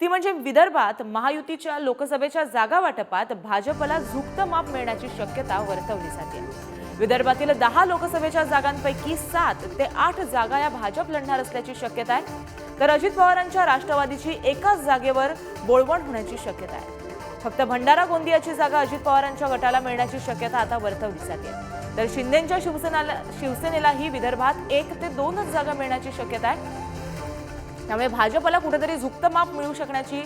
ती म्हणजे विदर्भात महायुतीच्या लोकसभेच्या जागा वाटपात भाजपला झुकतं माप मिळण्याची शक्यता वर्तवली जाते. विदर्भातील दहा लोकसभेच्या जागांपैकी सात ते आठ जागा या भाजप लढणार असल्याची शक्यता आहे. तर अजित पवारांच्या राष्ट्रवादीची एकाच जागेवर बोळवण होण्याची शक्यता आहे. फक्त भंडारा गोंदियाची जागा अजित पवारांच्या गटाला मिळण्याची शक्यता आता वर्तवली जाते. तर शिंदेच्या शिवसेनाला शिवसेनेलाही विदर्भात एक ते दोनच जागा मिळण्याची शक्यता आहे. त्यामुळे भाजपला कुठेतरी झुकतं माप मिळू शकण्याची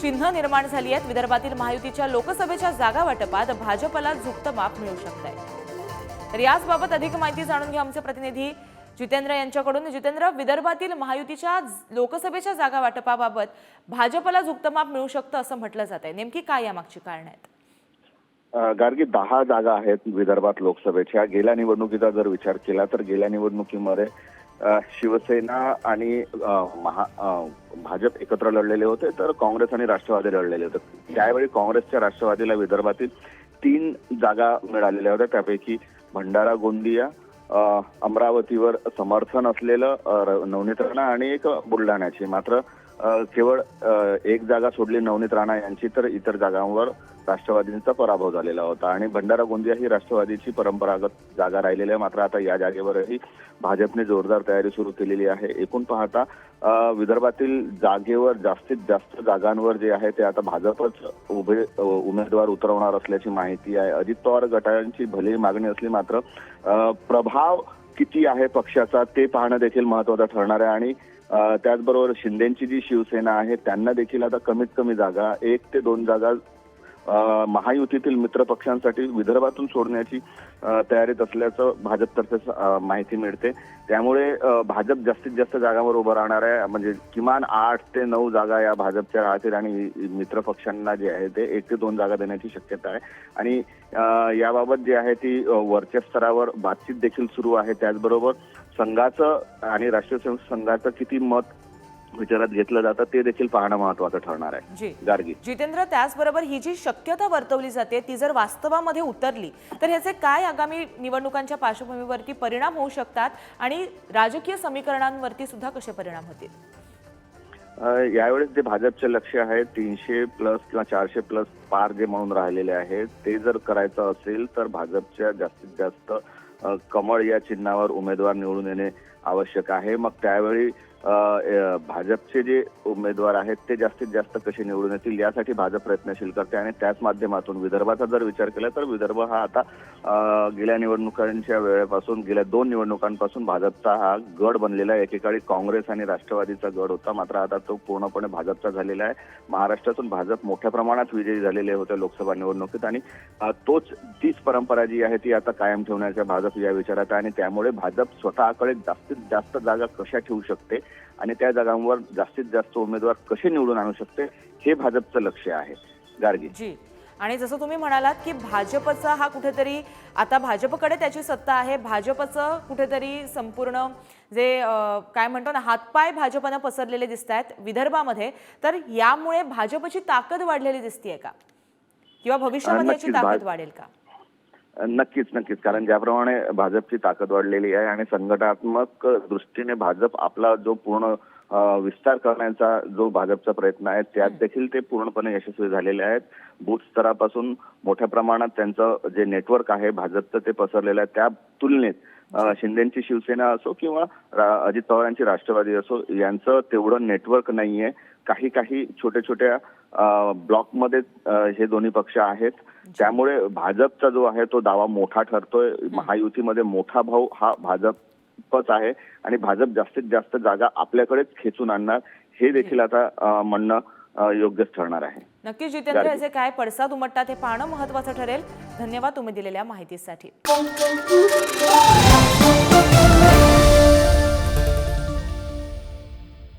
चिन्ह निर्माण झाली आहेत. विदर्भातील महायुतीच्या लोकसभेच्या जागा वाटपात भाजपला झुकतं माप मिळू शकत आहे तर याचबाबत अधिक माहिती जाणून घ्या आमचे प्रतिनिधी जितेंद्र यांच्याकडून. जितेंद्र विदर्भातील महायुतीच्या लोकसभेच्या जागा वाटपाबाबत भाजपला झुकतं माप मिळू शकतं असं म्हटलं जात आहे नेमकी काय यामागची कारण आहेत? गार्गी दहा जागा आहेत विदर्भात लोकसभेच्या. गेल्या निवडणुकीचा जर विचार केला तर गेल्या निवडणुकीमध्ये शिवसेना आणि महा भाजप एकत्र लढलेले होते तर काँग्रेस आणि राष्ट्रवादी लढलेले होते. त्यावेळी काँग्रेसच्या राष्ट्रवादीला विदर्भातील तीन जागा मिळालेल्या होत्या. त्यापैकी भंडारा गोंदिया अमरावतीवर समर्थन असलेलं नवनीत राणा आणि एक बुलढाण्याची. मात्र केवळ एक जागा सोडली नवनीत राणा यांची तर इतर जागांवर राष्ट्रवादींचा पराभव झालेला होता. आणि भंडारा गोंदिया ही राष्ट्रवादीची परंपरागत जागा राहिलेली आहे. मात्र आता या जागेवरही भाजपने जोरदार तयारी सुरू केलेली आहे. एकूण पाहता विदर्भातील जागेवर जास्तीत जास्त जागांवर जे आहे ते आता भाजपच उभे उमेदवार उतरवणार असल्याची माहिती आहे. अजित पवार गटांची भले मागणी असली मात्र प्रभाव किती आहे पक्षाचा ते पाहणं देखील महत्वाचं ठरणार आहे. आणि त्याचबरोबर शिंदेची जी शिवसेना आहे त्यांना देखील आता कमीत कमी जागा एक ते दोन जागा महायुतीतील मित्र पक्षांसाठी विदर्भातून सोडण्याची तयारीत असल्याचं भाजपतर्फे माहिती मिळते. त्यामुळे भाजप जास्तीत जास्त जागांवर उभं राहणार आहे. म्हणजे किमान आठ ते नऊ जागा या भाजपच्या राहतील आणि मित्र पक्षांना जे आहे ते एक ते दोन जागा देण्याची शक्यता आहे. आणि याबाबत जे आहे ती वरच्या स्तरावर बातचीत देखील सुरू आहे. त्याचबरोबर संघाचं आणि राष्ट्रीय संघाचं किती मत विचारात घेतलं जातं ते देखील पाहणं महत्वाचं ठरणार आहे. जी. गार्गी. जितेंद्र त्याचबरोबर ही जी शक्यता वर्तवली जाते ती जर वास्तवामध्ये उतरली तर ह्याचे काय आगामी निवडणुकांच्या पार्श्वभूमीवरती परिणाम होऊ शकतात आणि राजकीय समीकरणांवरती सुद्धा कसे परिणाम होतील? यावेळेस जे भाजपचे लक्ष आहे तीनशे प्लस किंवा चारशे प्लस पार जे म्हणून राहिलेले आहेत ते जर करायचं असेल तर भाजपच्या जास्तीत जास्त कमळ या चिन्हावर उमेदवार निवडून येणे आवश्यक आहे. मग त्यावेळी भाजपचे जे उमेदवार आहेत ते जास्तीत जास्त कसे निवडून येतील यासाठी भाजप प्रयत्नशील करते आणि त्याच माध्यमातून विदर्भाचा जर विचार केला तर विदर्भ हा आता गेल्या निवडणुकांच्या वेळेपासून गेल्या दोन निवडणुकांपासून भाजपचा हा गड बनलेला आहे. एकेकाळी काँग्रेस आणि राष्ट्रवादीचा गड होता. मात्र आता तो पूर्णपणे भाजपचा झालेला आहे. महाराष्ट्रातून भाजप मोठ्या प्रमाणात विजयी झालेले होते लोकसभा निवडणुकीत आणि तोच तीच परंपरा जी आहे ती आता कायम ठेवण्याच्या भाजप या विचारात आहे आणि त्यामुळे भाजप स्वतःकडे जास्तीत जास्त जागा कशा ठेवू शकते आणि त्या जागांवर जास्तीत जास्त उमेदवार कसे निवडून आणू शकते हे भाजपचं लक्ष आहे. गार्गी. जी. आणि जसं तुम्ही म्हणालात की भाजपचा हा कुठेतरी आता भाजपकडे त्याची सत्ता आहे. भाजपचं कुठेतरी संपूर्ण जे काय म्हणतो ना हातपाय भाजपनं पसरलेले दिसत आहेत विदर्भामध्ये. तर यामुळे भाजपची ताकद वाढलेली दिसतीये का? किंवा भविष्यामध्ये याची ताकद वाढेल का? नक्कीच नक्कीच. कारण ज्याप्रमाणे भाजपची ताकद वाढलेली आहे आणि संघटनात्मक दृष्टीने भाजप आपला जो पूर्ण विस्तार करण्याचा जो भाजपचा प्रयत्न आहे त्यात देखील ते पूर्णपणे यशस्वी झालेले आहेत. बूथ स्तरापासून मोठ्या प्रमाणात त्यांचं जे नेटवर्क आहे भाजपचं ते पसरलेलं आहे. त्या तुलनेत शिंदेची शिवसेना असो किंवा अजित पवारांची राष्ट्रवादी असो यांचं तेवढं नेटवर्क नाहीये. काही काही छोट्या छोट्या ब्लॉकमध्ये हे दोन्ही पक्ष आहेत. त्यामुळे भाजपचा जो आहे तो दावा मोठा ठरतोय. महायुतीमध्ये मोठा भाऊ हा भाजपच आहे आणि भाजप जास्तीत जास्त जागा आपल्याकडेच खेचून आणणार हे देखील आता म्हणणं योग्यच ठरणार आहे. नक्कीच जितेंद्र. याचे काय पडसाद उमटतात हे पाहणं महत्वाचं ठरेल. धन्यवाद तुम्ही दिलेल्या माहितीसाठी.